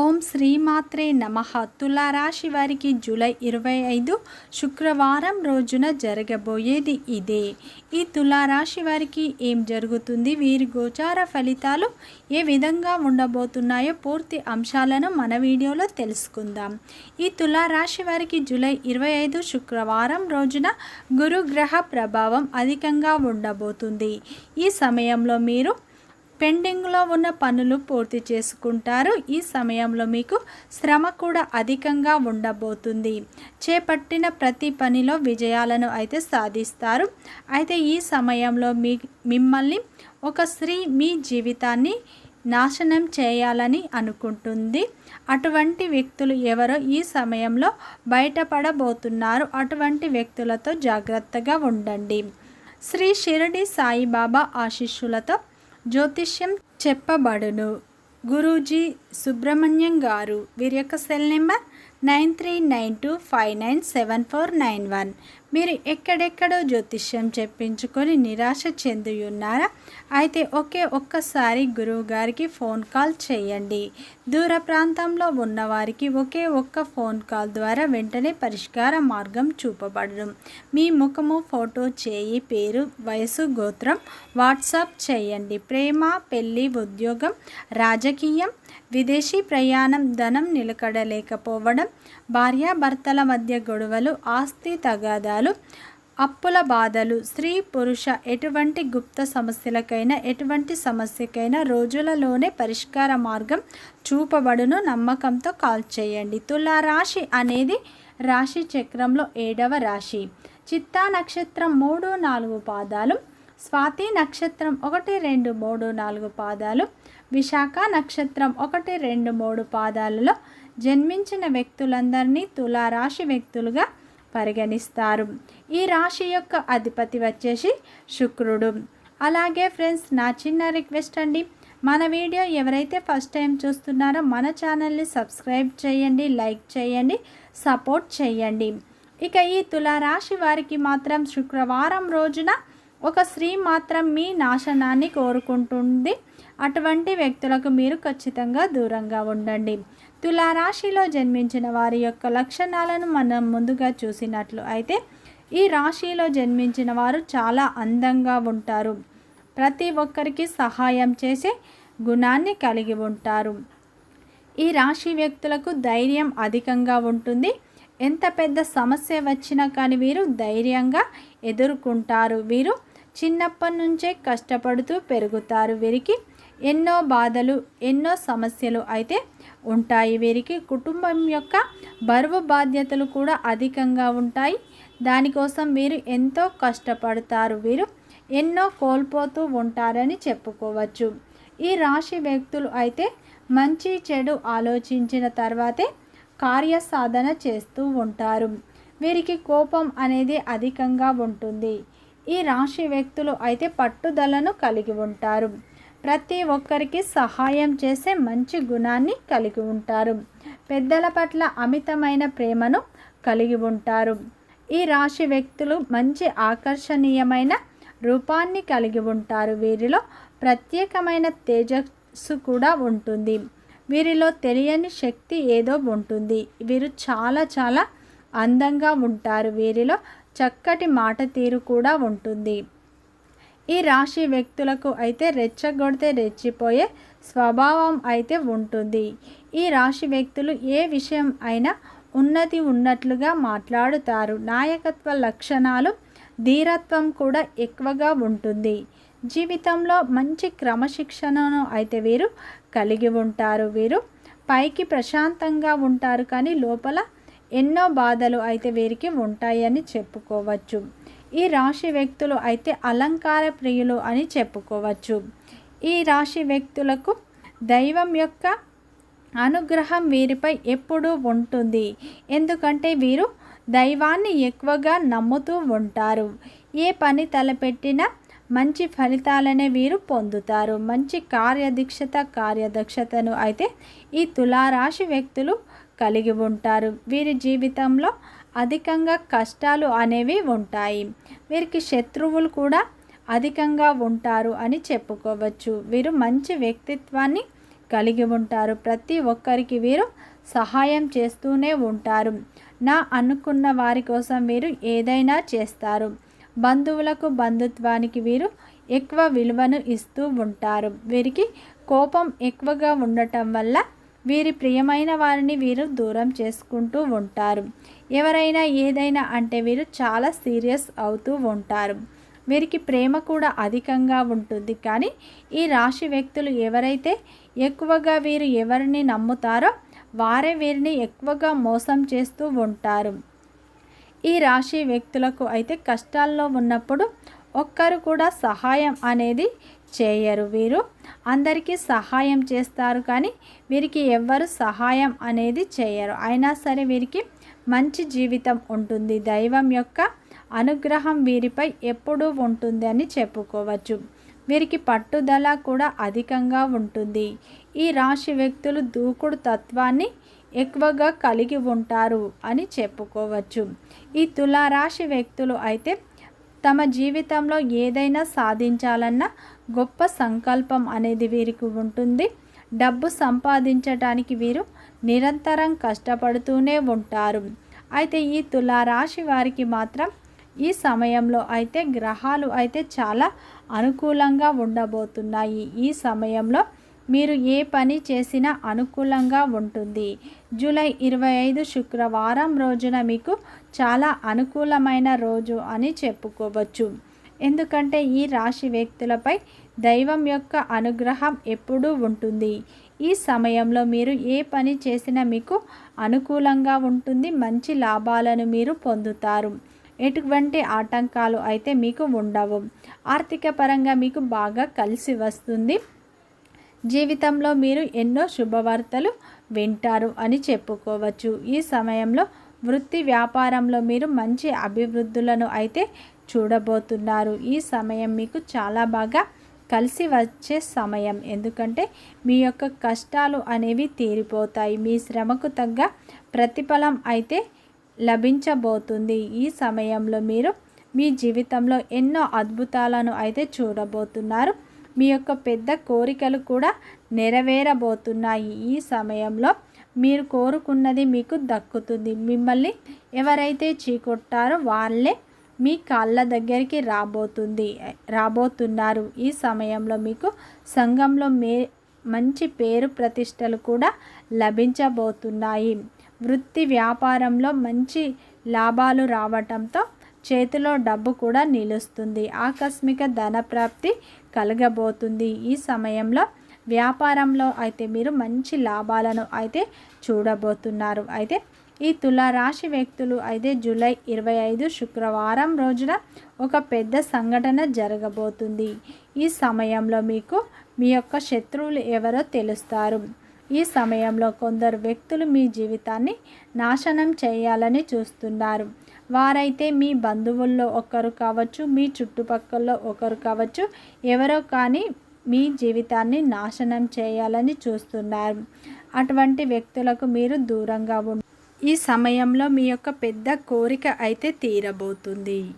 ఓం శ్రీమాత్రే నమ. తులారాశి వారికి జూలై ఇరవై ఐదు శుక్రవారం రోజున జరగబోయేది ఇదే. ఈ తులారాశి వారికి ఏం జరుగుతుంది? వీరి గోచార ఫలితాలు ఏ విధంగా ఉండబోతున్నాయో పూర్తి అంశాలను మన వీడియోలో తెలుసుకుందాం. ఈ తులారాశి వారికి జూలై ఇరవై ఐదు శుక్రవారం రోజున గురుగ్రహ ప్రభావం అధికంగా ఉండబోతుంది. ఈ సమయంలో మీరు పెండింగ్లో ఉన్న పనులు పూర్తి చేసుకుంటారు. ఈ సమయంలో మీకు శ్రమ కూడా అధికంగా ఉండబోతుంది. చేపట్టిన ప్రతి పనిలో విజయాలను అయితే సాధిస్తారు. అయితే ఈ సమయంలో మీ మిమ్మల్ని ఒక స్త్రీ మీ జీవితాన్ని నాశనం చేయాలని అనుకుంటుంది. అటువంటి వ్యక్తులు ఎవరో ఈ సమయంలో బయటపడబోతున్నారు. అటువంటి వ్యక్తులతో జాగ్రత్తగా ఉండండి. శ్రీ షిరడి సాయిబాబా ఆశీస్సులతో జ్యోతిష్యం చెప్పబడును. గురూజీ సుబ్రహ్మణ్యం గారు వీరి యొక్క cell number nine three nine two five nine seven four nine one. మీరు ఎక్కడెక్కడో జ్యోతిష్యం చెప్పించుకొని నిరాశ చెందుయున్నారా అయితే ఒకే ఒక్కసారి గురువు గారికి ఫోన్ కాల్ చేయండి. దూర ప్రాంతంలో ఉన్నవారికి ఒకే ఒక్క ఫోన్ కాల్ ద్వారా వెంటనే పరిష్కార మార్గం చూపబడడం మీ ముఖము ఫోటో చేయి పేరు వయసు గోత్రం వాట్సాప్ చేయండి. ప్రేమ పెళ్ళి ఉద్యోగం రాజకీయం విదేశీ ప్రయాణం ధనం నిలకడలేకపోవడం భార్యాభర్తల మధ్య గొడవలు ఆస్తి తగాదాలు అప్పుల బాధలు స్త్రీ పురుష ఎటువంటి గుప్త సమస్యలకైనా ఎటువంటి సమస్యకైనా రోజులలోనే పరిష్కార మార్గం చూపబడును నమ్మకంతో కాల్ చేయండి. తులారాశి అనేది రాశి చక్రంలో ఏడవ రాశి. చిత్తా నక్షత్రం మూడు నాలుగు పాదాలు స్వాతి నక్షత్రం ఒకటి రెండు మూడు నాలుగు పాదాలు విశాఖ నక్షత్రం ఒకటి రెండు మూడు పాదాలలో జన్మించిన వ్యక్తులందరినీ తులారాశి వ్యక్తులుగా పరిగణిస్తారు. ఈ రాశి యొక్క అధిపతి వచ్చేసి శుక్రుడు. అలాగే ఫ్రెండ్స్ నా చిన్న రిక్వెస్ట్ అండి. మన వీడియో ఎవరైతే ఫస్ట్ టైం చూస్తున్నారో మన ఛానల్ని సబ్స్క్రైబ్ చేయండి లైక్ చేయండి సపోర్ట్ చేయండి. ఇక ఈ తులారాశి వారికి మాత్రం శుక్రవారం రోజున ఒక స్త్రీ మాత్రం మీ నాశనాన్ని కోరుకుంటుంది. అటువంటి వ్యక్తులకు మీరు ఖచ్చితంగా దూరంగా ఉండండి. తులారాశిలో జన్మించిన వారి యొక్క లక్షణాలను మనం ముందుగా చూసినట్లు అయితే ఈ రాశిలో జన్మించిన వారు చాలా అందంగా ఉంటారు. ప్రతి ఒక్కరికి సహాయం చేసే గుణాన్ని కలిగి ఉంటారు. ఈ రాశి వ్యక్తులకు ధైర్యం అధికంగా ఉంటుంది. ఎంత పెద్ద సమస్య వచ్చినా కానీ వీరు ధైర్యంగా ఎదుర్కొంటారు. వీరు చిన్నప్పటి నుంచే కష్టపడుతూ పెరుగుతారు. వీరికి ఎన్నో బాధలు ఎన్నో సమస్యలు అయితే ఉంటాయి. వీరికి కుటుంబం యొక్క బరువు బాధ్యతలు కూడా అధికంగా ఉంటాయి. దానికోసం వీరు ఎంతో కష్టపడతారు. వీరు ఎన్నో కోల్పోతూ ఉంటారని చెప్పుకోవచ్చు. ఈ రాశి వ్యక్తులు అయితే మంచి చెడు ఆలోచించిన తర్వాతే కార్యసాధన చేస్తూ ఉంటారు. వీరికి కోపం అనేది అధికంగా ఉంటుంది. ఈ రాశి వ్యక్తులు అయితే పట్టుదలను కలిగి ఉంటారు. ప్రతి ఒక్కరికి సహాయం చేసే మంచి గుణాన్ని కలిగి ఉంటారు. పెద్దల పట్ల అమితమైన ప్రేమను కలిగి ఉంటారు. ఈ రాశి వ్యక్తులు మంచి ఆకర్షణీయమైన రూపాన్ని కలిగి ఉంటారు. వీరిలో ప్రత్యేకమైన తేజస్సు కూడా ఉంటుంది. వీరిలో తెలియని శక్తి ఏదో ఉంటుంది. వీరు చాలా చాలా అందంగా ఉంటారు. వీరిలో చక్కటి మాట తీరు కూడా ఉంటుంది. ఈ రాశి వ్యక్తులకు అయితే రెచ్చగొడితే రెచ్చిపోయే స్వభావం అయితే ఉంటుంది. ఈ రాశి వ్యక్తులు ఏ విషయం అయినా ఉన్నతి ఉన్నట్లుగా మాట్లాడుతారు. నాయకత్వ లక్షణాలు ధీరత్వం కూడా ఎక్కువగా ఉంటుంది. జీవితంలో మంచి క్రమశిక్షణను అయితే వీరు కలిగి ఉంటారు. వీరు పైకి ప్రశాంతంగా ఉంటారు కానీ లోపల ఎన్నో బాధలు అయితే వీరికి ఉంటాయని చెప్పుకోవచ్చు. ఈ రాశి వ్యక్తులు అయితే అలంకార ప్రియులు అని చెప్పుకోవచ్చు. ఈ రాశి వ్యక్తులకు దైవం యొక్క అనుగ్రహం వీరిపై ఎప్పుడూ ఉంటుంది. ఎందుకంటే వీరు దైవాన్ని ఎక్కువగా నమ్ముతూ ఉంటారు. ఏ పని తలపెట్టినా మంచి ఫలితాలనే వీరు పొందుతారు. మంచి కార్యదీక్షత కార్యదక్షతను అయితే ఈ తులారాశి వ్యక్తులు కలిగి ఉంటారు. వీరి జీవితంలో అధికంగా కష్టాలు అనేవి ఉంటాయి. వీరికి శత్రువులు కూడా అధికంగా ఉంటారు అని చెప్పుకోవచ్చు. వీరు మంచి వ్యక్తిత్వాన్ని కలిగి ఉంటారు. ప్రతి ఒక్కరికి వీరు సహాయం చేస్తూనే ఉంటారు. నా అనుకున్న వారి కోసం వీరు ఏదైనా చేస్తారు. బంధువులకు బంధుత్వానికి వీరు ఎక్కువ విలువను ఇస్తూ ఉంటారు. వీరికి కోపం ఎక్కువగా ఉండటం వల్ల వీరి ప్రియమైన వారిని వీరు దూరం చేసుకుంటూ ఉంటారు. ఎవరైనా ఏదైనా అంటే వీరు చాలా సీరియస్ అవుతూ ఉంటారు. వీరికి ప్రేమ కూడా అధికంగా ఉంటుంది. కానీ ఈ రాశి వ్యక్తులు ఎవరైతే ఎక్కువగా వీరు ఎవరిని నమ్ముతారో వారే వీరిని ఎక్కువగా మోసం చేస్తూ ఉంటారు. ఈ రాశి వ్యక్తులకు అయితే కష్టాల్లో ఉన్నప్పుడు ఒక్కరు కూడా సహాయం అనేది చేయరు. వీరు అందరికీ సహాయం చేస్తారు. కానీ వీరికి ఎవ్వరు సహాయం అనేది చేయరు. అయినా సరే వీరికి మంచి జీవితం ఉంటుంది. దైవం యొక్క అనుగ్రహం వీరిపై ఎప్పుడూ ఉంటుంది అని చెప్పుకోవచ్చు. వీరికి పట్టుదల కూడా అధికంగా ఉంటుంది. ఈ రాశి వ్యక్తులు దూకుడు తత్వాన్ని ఎక్కువగా కలిగి ఉంటారు అని చెప్పుకోవచ్చు. ఈ తులారాశి వ్యక్తులు అయితే తమ జీవితంలో ఏదైనా సాధించాలన్న గొప్ప సంకల్పం అనేది వీరికి ఉంటుంది. డబ్బు సంపాదించడానికి వీరు నిరంతరం కష్టపడుతూనే ఉంటారు. అయితే ఈ తులారాశి వారికి మాత్రం ఈ సమయంలో అయితే గ్రహాలు అయితే చాలా అనుకూలంగా ఉండబోతున్నాయి. ఈ సమయంలో మీరు ఏ పని చేసినా అనుకూలంగా ఉంటుంది. జూలై ఇరవై ఐదు శుక్రవారం రోజున మీకు చాలా అనుకూలమైన రోజు అని చెప్పుకోవచ్చు. ఎందుకంటే ఈ రాశి వ్యక్తులపై దైవం యొక్క అనుగ్రహం ఎప్పుడూ ఉంటుంది. ఈ సమయంలో మీరు ఏ పని చేసినా మీకు అనుకూలంగా ఉంటుంది మంచి లాభాలను మీరు పొందుతారు. ఎటువంటి ఆటంకాలు అయితే మీకు ఉండవు. ఆర్థిక పరంగా మీకు బాగా కలిసి వస్తుంది. జీవితంలో మీరు ఎన్నో శుభవార్తలు వింటారు అని చెప్పుకోవచ్చు. ఈ సమయంలో వృత్తి వ్యాపారంలో మీరు మంచి అభివృద్ధులను అయితే చూడబోతున్నారు. ఈ సమయం మీకు చాలా బాగా కలిసి వచ్చే సమయం. ఎందుకంటే మీ యొక్క కష్టాలు అనేవి తీరిపోతాయి. మీ శ్రమకు తగ్గ ప్రతిఫలం అయితే లభించబోతుంది. ఈ సమయంలో మీరు మీ జీవితంలో ఎన్నో అద్భుతాలను అయితే చూడబోతున్నారు. మీ యొక్క పెద్ద కోరికలు కూడా నెరవేరబోతున్నాయి. ఈ సమయంలో మీరు కోరుకున్నది మీకు దక్కుతుంది. మిమ్మల్ని ఎవరైతే చీకొట్టారో వాళ్ళే మీ కాళ్ళ దగ్గరికి రాబోతుంది రాబోతున్నారు. ఈ సమయంలో మీకు సంఘంలో మే మంచి పేరు ప్రతిష్టలు కూడా లభించబోతున్నాయి. వృత్తి వ్యాపారంలో మంచి లాభాలు రావటంతో చేతిలో డబ్బు కూడా నిలుస్తుంది. ఆకస్మిక ధన ప్రాప్తి కలగబోతుంది. ఈ సమయంలో వ్యాపారంలో అయితే మీరు మంచి లాభాలను అయితే చూడబోతున్నారు. అయితే ఈ తులారాశి వ్యక్తులు అయితే జూలై ఇరవై ఐదు శుక్రవారం రోజున ఒక పెద్ద సంఘటన జరగబోతుంది. ఈ సమయంలో మీకు మీ యొక్క శత్రువులు ఎవరో తెలుస్తారు. ఈ సమయంలో కొందరు వ్యక్తులు మీ జీవితాన్ని నాశనం చేయాలని చూస్తున్నారు. వారైతే మీ బంధువుల్లో ఒకరు కావచ్చు మీ చుట్టుపక్కల్లో ఒకరు కావచ్చు ఎవరో కానీ మీ జీవితాన్ని నాశనం చేయాలని చూస్తున్నారు. అటువంటి వ్యక్తులకు మీరు దూరంగా ఉండి ఈ సమయంలో మీ యొక్క పెద్ద కోరిక అయితే తీరబోతుంది.